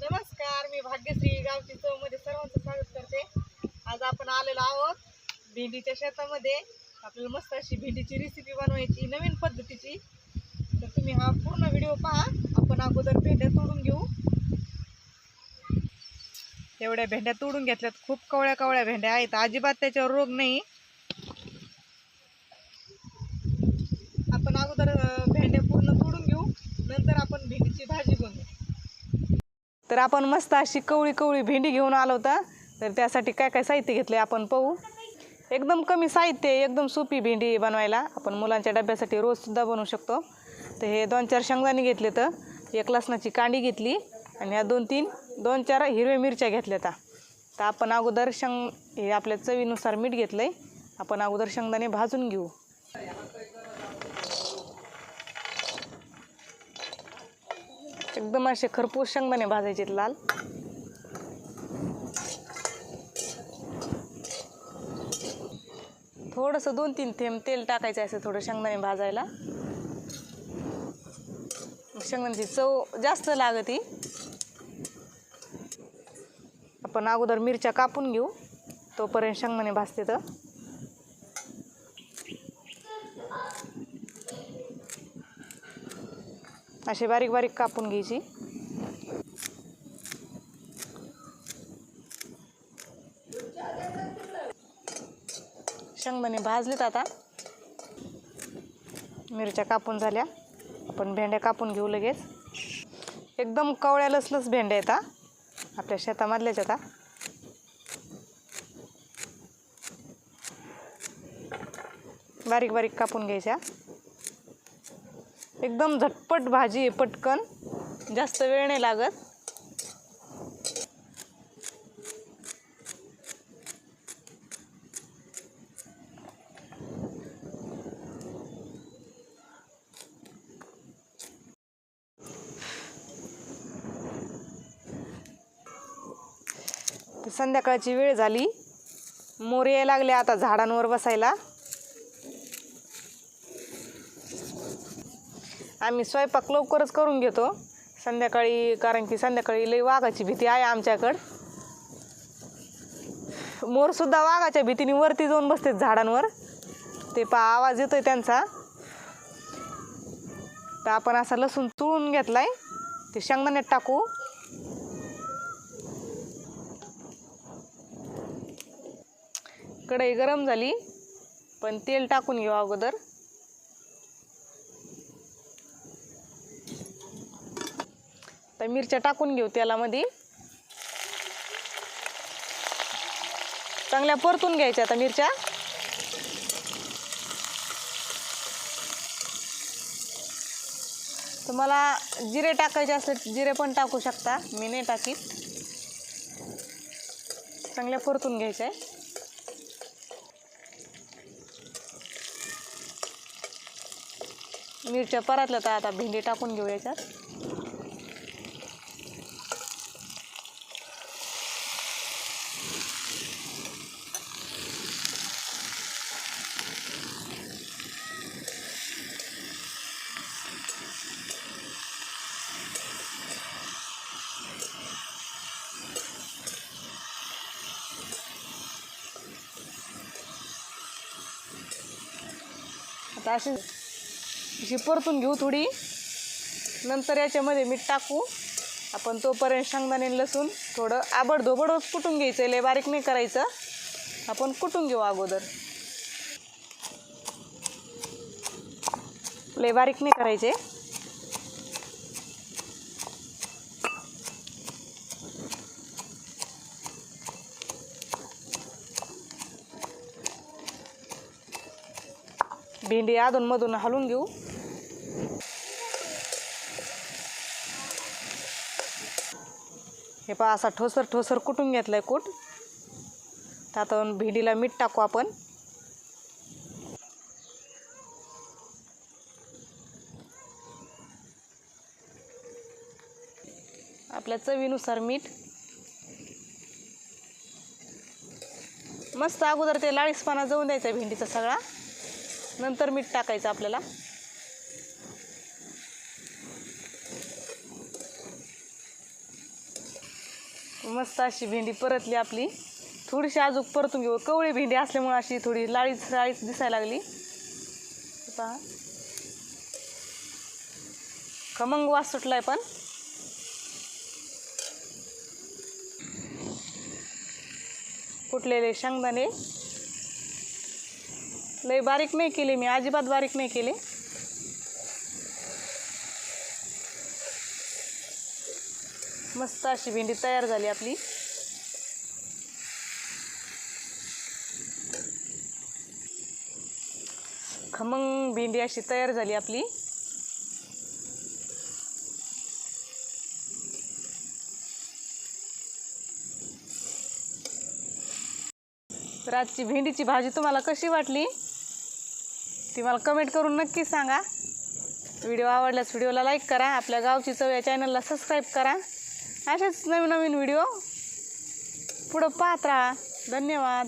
नमस्कार मी भाग्यश्री गावची चवमध्ये सर्वांचं स्वागत करते. आज आपण आलेलो आहोत भेंडीच्या शेतामध्ये. आपल्याला मस्त अशी भेंडीची रेसिपी बनवायची नवीन पद्धतीची. तर तुम्ही हा पूर्ण व्हिडिओ पहा. आपण अगोदर भेंड्या तोडून घेऊ. एवढ्या भेंड्या तोडून घेतल्यात. खूप कवळ्या कवळ्या भेंड्या आहेत. अजिबात त्याच्यावर रोग नाही. आपण अगोदर भेंड्या पूर्ण तोडून घेऊ. नंतर आपण भेंडीची भाजी बनवू. तर आपण मस्त अशी कवळी कवळी भेंडी घेऊन आलो होता. तर त्यासाठी काय काय साहित्य घेतले आपण पाहू. एकदम कमी साहित्य एकदम सोपी भेंडी बनवायला. आपण मुलांच्या डब्यासाठी रोजसुद्धा बनवू शकतो. तर हे दोन चार शेंगदाणे घेतले तर एक लसणाची कांडी घेतली आणि ह्या दोन तीन दोन चार हिरव्या मिरच्या घेतल्या तर आपण अगोदर शेंग हे आपल्या चवीनुसार मीठ घेतलं आहे आपण अगोदर शेंगदाणे भाजून घेऊ. एकदम असे खरपूस शेंगदाणे भाजायचे लाल. थोडंसं दोन तीन थेंब तेल टाकायचं असं थोडं शेंगदाणे भाजायला. शेंगदाण्याची चव जास्त लागती. आपण अगोदर मिरच्या कापून घेऊ. तोपर्यंत शेंगदाणे भाजते तर. असे बारीक बारीक कापून घ्यायची. शेंगदाणे भाजलेत आता. मिरच्या कापून झाल्या. आपण भेंड्या कापून घेऊ लगेच. एकदम कवळ्या लसलस भेंड्या येतात आपल्या शेतामधल्याच आता बारीक बारीक कापून घ्यायच्या. एकदम झटपट भाजी आहे पटकन. जास्त वेळ नाही लागत. संध्याकाळची वेळ झाली. मोर यायला लागले आता झाडांवर बसायला. आम्ही स्वयंपाक लवकरच करून घेतो. संध्याकाळी कारण की संध्याकाळी लई वाघाची भीती आहे आमच्याकडं. मोरसुद्धा वाघाच्या भीतीने वरती जाऊन बसते झाडांवर. ते पा आवाज येतोय त्यांचा. तर आपण असा लसूण चुळून घेतलाय. ते शेंगदाण्यात टाकू. कढई गरम झाली. पण तेल टाकून घेऊ अगोदर. तर मिरच्या टाकून घेऊ तेलामध्ये. चांगल्या परतून घ्यायच्या आता मिरच्या. तुम्हाला जिरे टाकायचे असले जिरे पण टाकू शकता मी नाही टाकीत. चांगल्या परतून घ्यायच्या आहे मिरच्या परतल्या तर आता भेंडी टाकून घेऊ याच्यात. आता अशी अशी परतून घेऊ थोडी. नंतर याच्यामध्ये मीठ टाकू. आपण तोपर्यंत शेंगदाणे लसूण थोडं आबडधोबडच कुटून घ्यायचं लय बारीक नाही करायचं. आपण कुटून घेऊ अगोदर. लय बारीक नाही करायचे. भेंडी अधूनमधून हलवून घेऊ. हे पहा असा ठोसर ठोसर कुटून घेतलाय कूट. त्यात भेंडीला मीठ टाकू आपण. आपल्या चवीनुसार मीठ. मस्त अगोदर ते लाळीसपाना जाऊन द्यायचा भेंडीचा सगळा. नंतर मीठ टाकायचं आपल्याला. मस्त अशी भेंडी परतली आपली. थोडीशी अजून परतून घेऊ. कवळी भेंडी असल्यामुळे अशी थोडी लाळीच लाळीच दिसायला लागली. पहा. खमंग वास सुटलाय पण. कुटलेले शेंगदाणे. लई बारीक नाही केली मी अजिबात बारीक नाही केले. मस्त अशी भेंडी तयार झाली आपली. खमंग भेंडी अशी तयार झाली आपली. तर आजची भेंडीची भाजी तुम्हाला कशी वाटली? ती मला कमेंट करून नक्की सांगा. व्हिडिओ आवडल्यास व्हिडिओला लाईक करा. आपल्या गावची चव या चॅनलला सबस्क्राईब करा. असेच नवीन नवीन व्हिडिओ पुढं पाहत राहा. धन्यवाद.